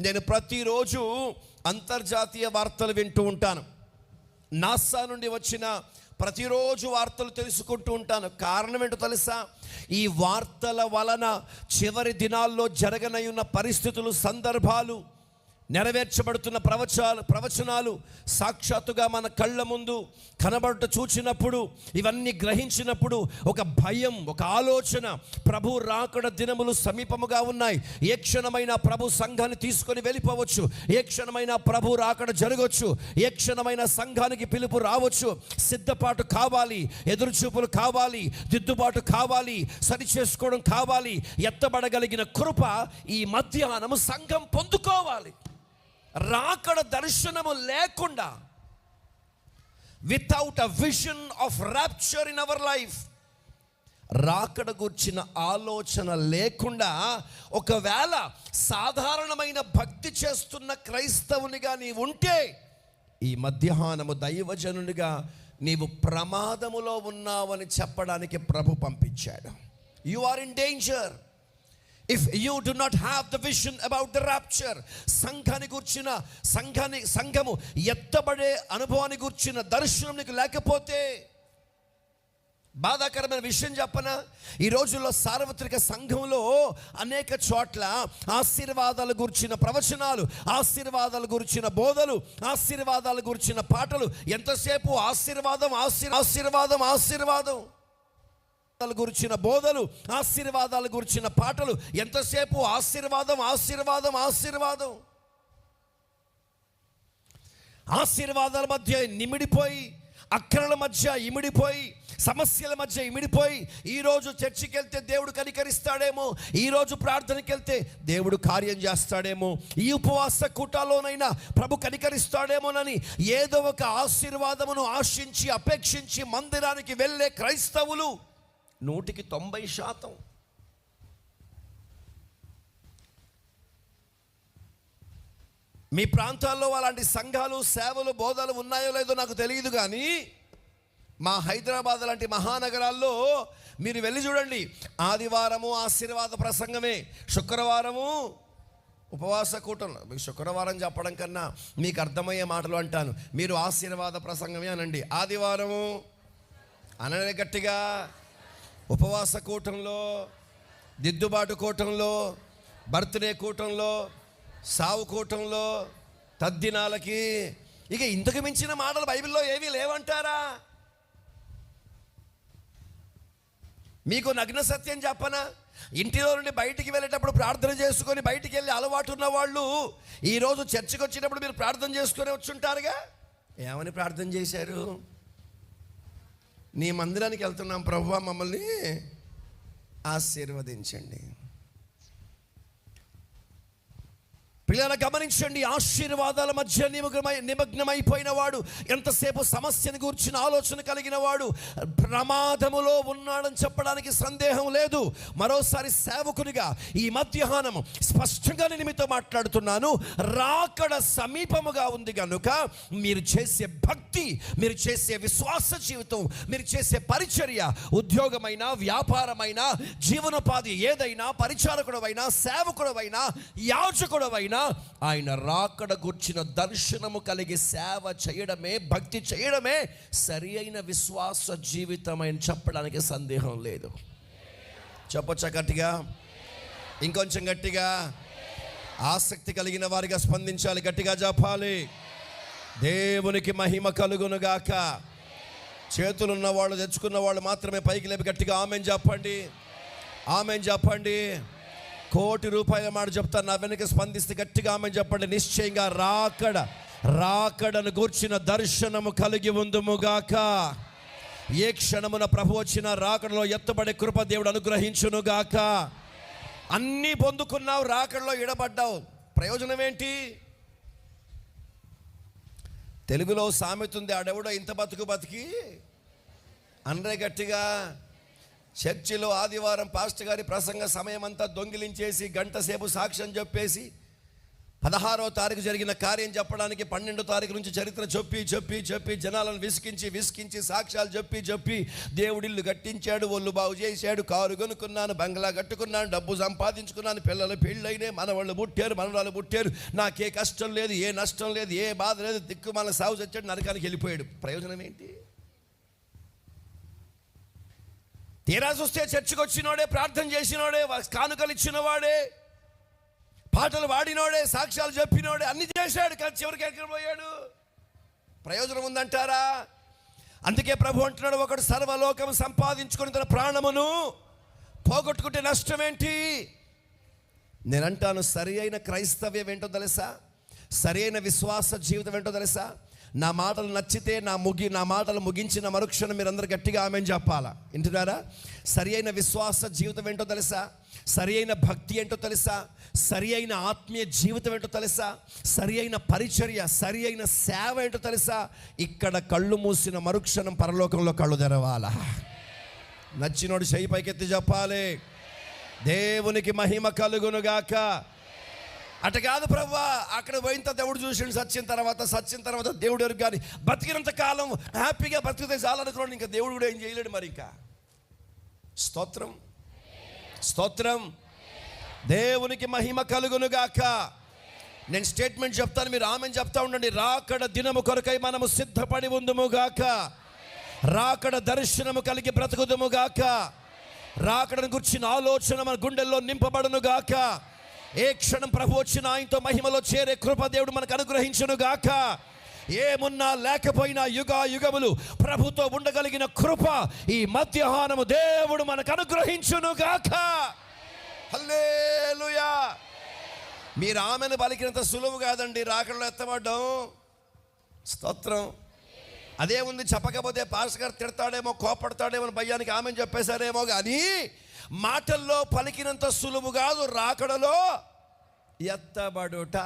నేను ప్రతిరోజు అంతర్జాతీయ వార్తలు వింటూ ఉంటాను. నాసా నుండి వచ్చిన ప్రతిరోజు వార్తలు తెలుసుకుంటూ ఉంటాను. కారణం ఏంటో తెలుసా? ఈ వార్తల వలన చివరి దినాల్లో జరగనయున్న పరిస్థితులు సందర్భాలు నెరవేర్చబడుతున్న ప్రవచాలు ప్రవచనాలు సాక్షాత్తుగా మన కళ్ళ ముందు కనబడుట చూచినప్పుడు ఇవన్నీ గ్రహించినప్పుడు ఒక భయం ఒక ఆలోచన ప్రభు రాకడ దినములు సమీపముగా ఉన్నాయి. ఏ క్షణమైన ప్రభు సంఘాన్ని తీసుకొని వెళ్ళిపోవచ్చు. ఏ క్షణమైన ప్రభు రాకడ జరగవచ్చు ఏ క్షణమైన సంఘానికి పిలుపు రావచ్చు. సిద్ధపాటు కావాలి ఎదురుచూపులు కావాలి దిద్దుబాటు కావాలి సరి చేసుకోవడం కావాలి ఎత్తబడగలిగిన కృప ఈ మధ్యాహ్నము సంఘం పొందుకోవాలి. రాకడ దర్శనము లేకుండా without a vision of rapture in our life రాకడ గుర్చిన ఆలోచన లేకుండా ఒకవేళ సాధారణమైన భక్తి చేస్తున్న క్రైస్తవునిగా నీవు ఉంటే ఈ మధ్యాహ్నము దైవజనునిగా నీవు ప్రమాదములో ఉన్నావని చెప్పడానికి ప్రభు పంపించాడు. You are in danger if you do not have the vision about the rapture సంఘాన్ని కూర్చిన సంఘాన్ని సంఘము ఎత్తబడే అనుభవాన్ని కూర్చిన దర్శనం నీకు లేకపోతే బాధాకరమైన విషయం చెప్పనా ఈ రోజుల్లో సార్వత్రిక సంఘంలో అనేక చోట్ల ఆశీర్వాదాలు గురించిన ప్రవచనాలు ఆశీర్వాదాలు గురించిన బోధలు ఆశీర్వాదాలు గురించిన పాటలు ఎంతసేపు ఆశీర్వాదం ఆశీర్ ఆశీర్వాదం ఆశీర్వాదం గురించిన బోధలు ఆశీర్వాదాల గురించిన పాటలు ఎంతసేపు ఆశీర్వాదం ఆశీర్వాదం ఆశీర్వాదం? ఆశీర్వాదాల మధ్య నిమిడిపోయి అక్కరల మధ్య ఇమిడిపోయి సమస్యల మధ్య ఇమిడిపోయి ఈరోజు చర్చికి వెళ్తే దేవుడు కనికరిస్తాడేమో ఈరోజు ప్రార్థనకి వెళ్తే దేవుడు కార్యం చేస్తాడేమో ఈ ఉపవాస కూటాలోనైనా ప్రభు కనికరిస్తాడేమోనని ఏదో ఒక ఆశీర్వాదమును ఆశించి అపేక్షించి మందిరానికి వెళ్ళే క్రైస్తవులు నూటికి తొంభై శాతం. మీ ప్రాంతాల్లో అలాంటి సంఘాలు సేవలు బోధలు ఉన్నాయో లేదో నాకు తెలియదు కానీ మా హైదరాబాద్ లాంటి మహానగరాల్లో మీరు వెళ్ళి చూడండి. ఆదివారము ఆశీర్వాద ప్రసంగమే. శుక్రవారము ఉపవాస కూటం. మీకు శుక్రవారం చెప్పడం కన్నా మీకు అర్థమయ్యే మాటలు అంటాను. మీరు ఆశీర్వాద ప్రసంగమే అనండి. ఆదివారము అననే గట్టిగా ఉపవాస కూటంలో దిద్దుబాటు కూటంలో బర్త్డే కూటంలో సావు కూటంలో తద్దినాలకి. ఇక ఇంతకు మించిన మాటలు బైబిల్లో ఏమీ లేవంటారా? మీకు నగ్న సత్యం చెప్పనా? ఇంటిలో నుండి బయటికి వెళ్ళేటప్పుడు ప్రార్థన చేసుకొని బయటికి వెళ్ళి అలవాటు ఉన్న వాళ్ళు ఈరోజు చర్చికి వచ్చినప్పుడు మీరు ప్రార్థన చేసుకొని వచ్చుంటారుగా? ఏమని ప్రార్థన చేశారు? నీ మందిరానికి వెళ్తున్నాం ప్రభు మమ్మల్ని ఆశీర్వదించండి. పిల్లల గమనించండి ఆశీర్వాదాల మధ్య నిమగ్నమై నిమగ్నమైపోయిన వాడు ఎంతసేపు సమస్యను గూర్చిన ఆలోచన కలిగిన వాడు ప్రమాదములో ఉన్నాడని చెప్పడానికి సందేహం లేదు. మరోసారి సేవకునిగా ఈ మధ్యాహ్నం స్పష్టంగా నేను మీతో మాట్లాడుతున్నాను. రాకడ సమీపముగా ఉంది కనుక మీరు చేసే భక్తి మీరు చేసే విశ్వాస జీవితం మీరు చేసే పరిచర్య ఉద్యోగమైన వ్యాపారమైన జీవనోపాధి ఏదైనా పరిచారకుడవైనా సేవకుడవైనా యాచకుడవైనా ఆయన రాకడ గుర్చిన దర్శనము కలిగి సేవ చేయడమే భక్తి చేయడమే సరి అయిన విశ్వాస జీవితం అని చెప్పడానికి సందేహం లేదు. చెప్పొచ్చా గట్టిగా? ఇంకొంచెం గట్టిగా? ఆసక్తి కలిగిన వారిగా స్పందించాలి గట్టిగా చెప్పాలి దేవునికి మహిమ కలుగునుగాక. చేతులున్న వాళ్ళు తెచ్చుకున్న వాళ్ళు మాత్రమే పైకి లేపి గట్టిగా ఆమెను చెప్పండి. ఆమెను చెప్పండి. కోటి రూపాయల మాట చెప్తాను. నా వెనక స్పందిస్తే గట్టిగా ఆమె చెప్పండి. నిశ్చయంగా రాకడ రాకడను గూర్చిన దర్శనము కలిగి ఉందుముగాక ఏ క్షణమున ప్రభు వచ్చిన రాకడలో ఎత్తబడే కృప దేవుడు అనుగ్రహించునుగాక అన్నీ పొందుకున్నావు రాకడలో ఇడబడ్డావు. ప్రయోజనం ఏంటి? తెలుగులో సామెతుంది ఆడెవడో ఇంత బతుకు బతికి అనరే గట్టిగా చర్చిలో ఆదివారం పాస్టర్ గారి ప్రసంగ సమయం అంతా దొంగిలించేసి గంట సేపు సాక్ష్యం చెప్పేసి పదహారో తారీఖు జరిగిన కార్యం చెప్పడానికి పన్నెండో తారీఖు నుంచి చరిత్ర చెప్పి చెప్పి చెప్పి జనాలను విసికించి విసికించి సాక్ష్యాలు చెప్పి చెప్పి దేవుడిల్లు కట్టించాడు ఒళ్ళు బాగు చేశాడు కారు కొనుక్కున్నాను బంగ్లా కట్టుకున్నాను డబ్బు సంపాదించుకున్నాను పిల్లలు పెళ్ళైనే మనవాళ్ళు పుట్టారు మనవాళ్ళు పుట్టారు నాకే కష్టం లేదు ఏ నష్టం లేదు ఏ బాధ లేదు దిక్కు మన సాగు వచ్చాడు నరకానికి వెళ్ళిపోయాడు. ప్రయోజనం ఏంటి? తీరా చూస్తే చర్చికి వచ్చినోడే ప్రార్థన చేసినోడే కానుకలు ఇచ్చినవాడే పాటలు పాడినోడే సాక్ష్యాలు చెప్పినోడే అన్ని చేశాడు కానీ చివరికి ఎక్కడ పోయాడు? ప్రయోజనం ఉందంటారా? అందుకే ప్రభు అంటున్నాడు ఒకడు సర్వలోకం సంపాదించుకుని తన ప్రాణమును పోగొట్టుకుంటే నష్టం ఏంటి నేనంటాను సరి అయిన క్రైస్తవ్యం ఏంటో తెలుసా? సరి అయిన విశ్వాస జీవితం ఏంటో తెలుసా? నా మాటలు నచ్చితే నా ముగి నా మాటలు ముగించిన మరుక్షణం మీరందరూ గట్టిగా ఆమెను చెప్పాలా? వింటున్నారా? సరి అయిన విశ్వాస జీవితం ఏంటో తెలుసా? సరి అయిన భక్తి ఏంటో తెలుసా? సరి అయిన ఆత్మీయ జీవితం ఏంటో తెలుసా? సరి అయిన పరిచర్య సరి అయిన సేవ ఏంటో తెలుసా? ఇక్కడ కళ్ళు మూసిన మరుక్షణం పరలోకంలో కళ్ళు తెరవాలా? నచ్చినోడు చేయి పైకెత్తి చెప్పాలి. దేవునికి మహిమ కలుగునుగాక. అట కాదు ప్రవ్వా అక్కడ పోయిన దేవుడు చూసిండు సచ్చిన తర్వాత సచ్చిన తర్వాత దేవుడు ఎవరికి కానీ బతికినంత కాలం హ్యాపీగా బతికితే చాలనుకున్నాడు ఇంకా దేవుడు కూడా ఏం చేయలేడు మరి ఇంకా. స్తోత్రం. స్తోత్రం. దేవునికి మహిమ కలుగునుగాక నేను స్టేట్మెంట్ చెప్తాను మీరు ఆమెను చెప్తా ఉండండి. రాకడ దినము కొరకై మనము సిద్ధపడి ఉందముగాక రాకడ దర్శనము కలిగి బ్రతుకుదముగాక రాకడను గుర్చిన ఆలోచన మన గుండెల్లో నింపబడునుగాక ఏ క్షణం ప్రభు వచ్చిన ఆయనతో మహిమలో చేరే కృప దేవుడు మనకు అనుగ్రహించును గాక. ఏమున్నా లేకపోయినా యుగ యుగములు ప్రభుతో ఉండగలిగిన కృప ఈ మధ్యాహ్నము దేవుడు మనకు అనుగ్రహించును గాక. హల్లేలుయా. మీరు ఆమెను పలికినంత సులువు కాదండి రాకడలో ఎత్తబడ్డం. స్తోత్రం. అదే ఉంది చెప్పకపోతే పాస్ గారు తిడతాడేమో కోపడతాడేమో భయానికి ఆమె చెప్పేశారేమో కానీ మాటల్లో పలికినంత సులువు కాదు రాకడలో ఎత్తబడుట.